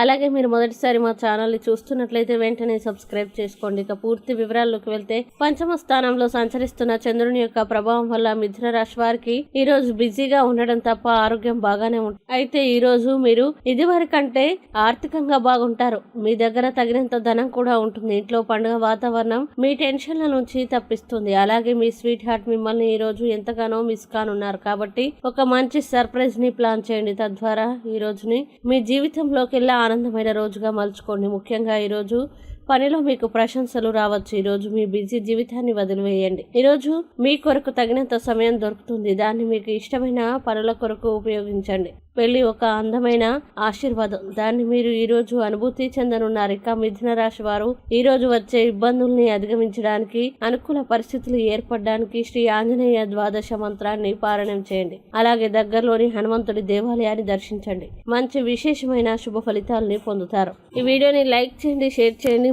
అలాగే మీరు మొదటిసారి మా ఛానల్ని చూస్తున్నట్లయితే వెంటనే సబ్స్క్రైబ్ చేసుకోండి. ఇక పూర్తి వివరాల్లోకి వెళ్తే పంచమ స్థానంలో సంచరిస్తున్న చంద్రుని యొక్క ప్రభావం వల్ల మిథున రాశి వారికి ఈ రోజు బిజీగా ఉండడం తప్ప ఆరోగ్యం బాగానే ఉంటుంది అయితే ఈ రోజు మీరు ఇదివరకంటే ఆర్థికంగా బాగుంటారు. మీ దగ్గర తగినంత ధనం కూడా ఉంటుంది. ఇంట్లో పండుగ వాతావరణం మీ టెన్షన్ల నుంచి తప్పిస్తుంది. అలాగే మీ స్వీట్ హార్ట్ మిమ్మల్ని ఈ రోజు ఎంతగానో మిస్ కానున్నారు. కాబట్టి ఒక మంచి సర్ప్రైజ్ని ప్లాన్ చేయండి. తద్వారా ఈ రోజుని మీ వెళ్ళా ఆనందమైన రోజుగా మలుచుకోండి. ముఖ్యంగా ఈరోజు పనిలో మీకు ప్రశంసలు రావచ్చు. ఈరోజు మీ బిజీ జీవితాన్ని వదిలివేయండి. ఈరోజు మీ కొరకు తగినంత సమయం దొరుకుతుంది. దాన్ని మీకు ఇష్టమైన పనుల కొరకు ఉపయోగించండి. పెళ్ళి ఒక అందమైన ఆశీర్వాదం. దాన్ని మీరు ఈరోజు అనుభూతి చెందనున్నారు. ఇక మిథున రాశి వారు ఈరోజు వచ్చే ఇబ్బందుల్ని అధిగమించడానికి అనుకూల పరిస్థితులు ఏర్పడడానికి శ్రీ ఆంజనేయ ద్వాదశ మంత్రాన్ని పారాయణం చేయండి. అలాగే దగ్గరలోని హనుమంతుడి దేవాలయాన్ని దర్శించండి. మంచి విశేషమైన శుభ ఫలితాలని పొందుతారు. ఈ వీడియోని లైక్ చేయండి షేర్ చేయండి.